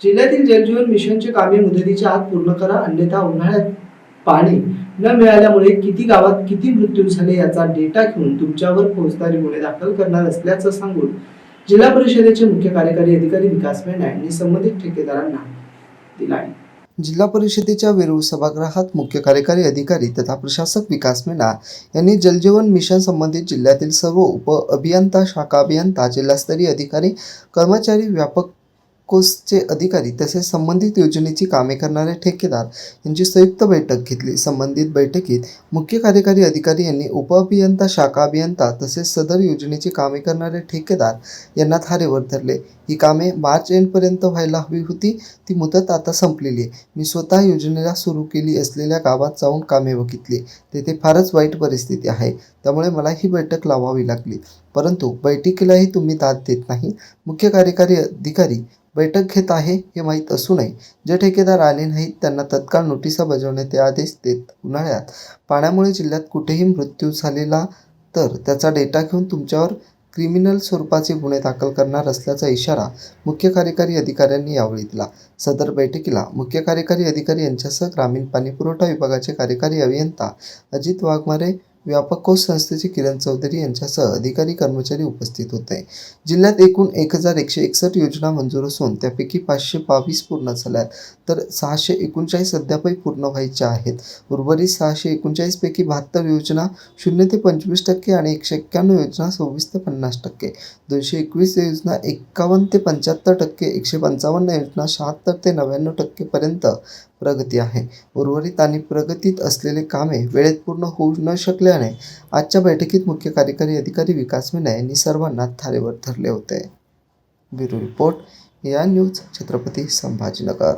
जिल्ह्यातील जलजीवन मिशनचे कामे मुदतीच्या आत पूर्ण करा अन्यथा उन्हाळ्यात पाणी न मिळाल्यामुळे किती गावात किती मृत्यू झाले याचा डेटा घेऊन तुमच्यावर फौजदारी गुन्हे दाखल करणार असल्याचं सांगून जिल्हा परिषदेचे मुख्य कार्यकारी अधिकारी विकास मेना यांनी संबंधित ठेकेदारांना दिला आहे जिल्हा परिषदेच्या वेरूळ सभागृहात मुख्य कार्यकारी अधिकारी तथा प्रशासक विकास मेना यांनी जलजीवन मिशन संबंधित जिल्ह्यातील सर्व उप अभियंता शाखा अभियंता जिल्हास्तरीय अधिकारी कर्मचारी व्यापक कोर्सचे अधिकारी तसेच संबंधित योजनेची कामे करणारे ठेकेदार यांची संयुक्त बैठक घेतली. संबंधित बैठकीत मुख्य कार्यकारी अधिकारी यांनी उपअभियंता शाखा अभियंता तसेच सदर योजनेची कामे करणारे ठेकेदार यांना थारेवर धरले. ही कामे मार्च एंडपर्यंत व्हायला हवी होती. ती मुदत आता संपलेली आहे. मी स्वतः योजनेला सुरू केली असलेल्या गावात जाऊन कामे बघितली. तेथे फारच वाईट परिस्थिती आहे. त्यामुळे मला ही बैठक लावावी लागली. परंतु बैठकीलाही तुम्ही दाद देत नाही. मुख्य कार्यकारी अधिकारी बैठक घेत आहे हे माहीत असूनही जे ठेकेदार आले नाहीत त्यांना तत्काळ नोटिसा बजावण्याचे आदेश देत उन्हाळ्यात. पाण्यामुळे जिल्ह्यात कुठेही मृत्यू झालेला तर त्याचा डेटा घेऊन तुमच्यावर क्रिमिनल स्वरूपाचे गुन्हे दाखल करणार असल्याचा इशारा मुख्य कार्यकारी अधिकाऱ्यांनी यावेळी दिला. सदर बैठकीला मुख्य कार्यकारी अधिकारी यांच्यासह ग्रामीण पाणीपुरवठा विभागाचे कार्यकारी अभियंता अजित वाघमारे व्यापक कोष संस्थेचे किरण चौधरी यांच्यासह अधिकारी कर्मचारी उपस्थित होते. जिल्ह्यात एकूण एक हजार एकशे एकसष्ट योजना मंजूर असून त्यापैकी पाचशे बावीस पूर्ण झाल्या तर सहाशे एकोणचाळीस अद्यापही पूर्ण व्हायच्या आहेत. उर्वरित सहाशे एकोणचाळीसपैकी बहात्तर योजना शून्य ते पंचवीस टक्के आणि एकशे एक्क्याण्णव योजना सव्वीस ते पन्नास टक्के. दोनशे एकवीस योजना एकावन्न ते पंच्याहत्तर टक्के एकशे पंचावन्न योजना शहात्तर ते नव्याण्णव टक्केपर्यंत प्रगती आहे. उर्वरित आणि प्रगतीत असलेले कामे वेळेत पूर्ण होऊ न शकल्याने आजच्या बैठकीत मुख्य कार्यकारी अधिकारी विकास मीना यांनी सर्वांना थारेवर धरले होते. ब्युरो रिपोर्ट या न्यूज छत्रपती संभाजीनगर.